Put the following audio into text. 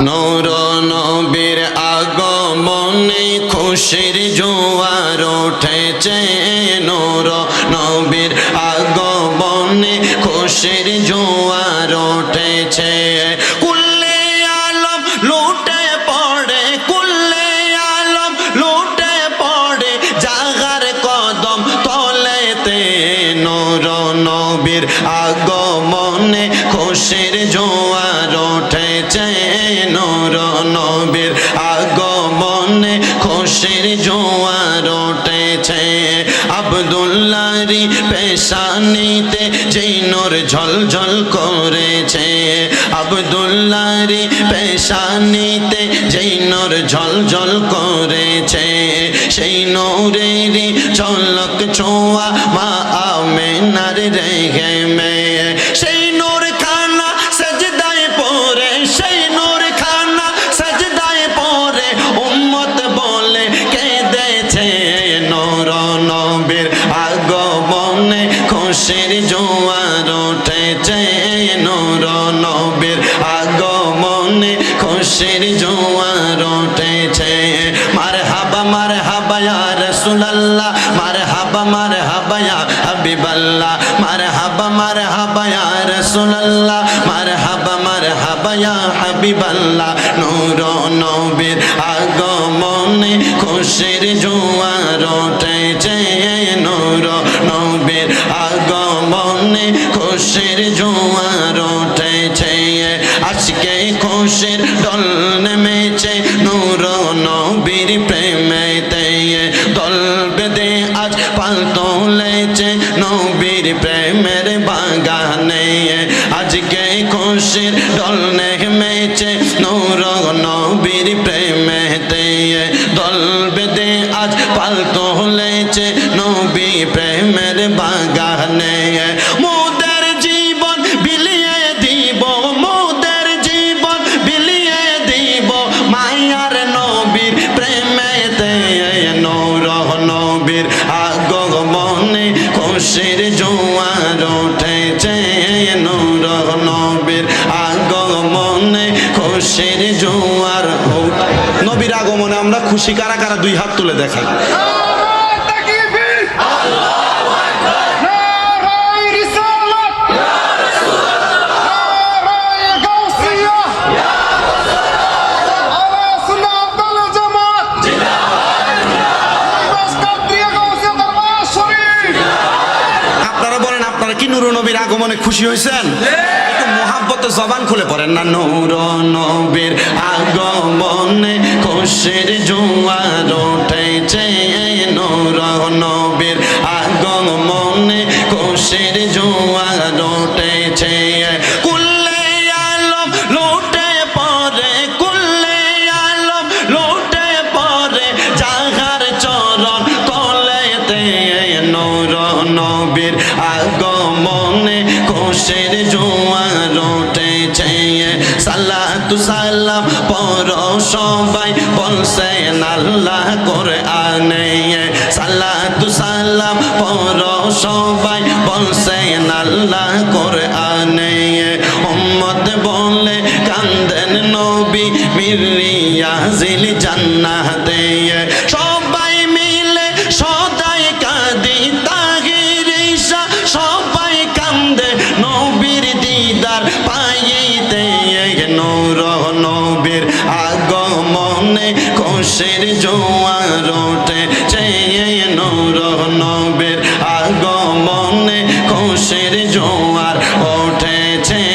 নূর নবীর আগমনে খুশির জোয়ার উঠেছে। নূর নবীর আগমনে খুশির জোয়ার উঠেছে। কুল্লে আলম লুটে পড়ে, কুল্লে আলম লুটে পড়ে, জাগার কদম তলেতে নূর নবীর আগমনে খুশির জোয়ার আগমনে খুশির জোয়ার উঠেছে। আবদুল্লারি পেশানিতে যেই নূর ঝলঝল করেছে। আবদুল্লারি পেশানিতে যেই নূর ঝলঝল করেছে। সেই নূরেরই ঝলক ছোঁয়া মা আমেনার রেগে মেয়ে সেই নূর নবীর আগমনে খুশির জোয়ার উঠেছে। মার হাবা মার হাবা ইয়া মার হাবা মার হাবা হাবিবাল্লাহ মার হাবা মার হাবা ইয়া মার হাবা মার হাবা হাবিবাল্লাহ। নূর নবীর আগমনে খুশির জোয়ার উঠেছে। নূর নবীর আগমনে খুশির জোয়ার উঠেছে আজকে খুশির দল নেমেছে নূর নবীর প্রেমেতে দল বেদে আজ পাল তোলেছে নবীর প্রেমের বাগানে। আজকে খুশির দল নেমেছে নূর নবীর প্রেমেতে দল বেদে আজ পাল তোলেছে খুশির জোয়ার উঠেছে, নৌর নবীর আগমনে খুশির জোয়ার নবীর আগমনে আমরা খুশি কারা কারা? দুই হাত তুলে দেখাই আপনারা কি নুর নবীর আগমনে খুশি হয়েছেন? একটু মোহাব্বত জবান খুলে পড়েন না, নুর নবীর আগমনে খুশির জোয়ার উঠেছে, নুর নবীর আগমনে খুশির জোয়ার উঠেছে। আগমনে খুশির জোয়ার উঠেছে। সালাতু সালাম পর সবাই বলছেন আল্লাহ করে আনে সালাতু সালাম পর সবাই বলছেন আল্লাহ করে আনে উম্মত বলে কান্দেন নবী মিরিয়া জিল জান্নাতে।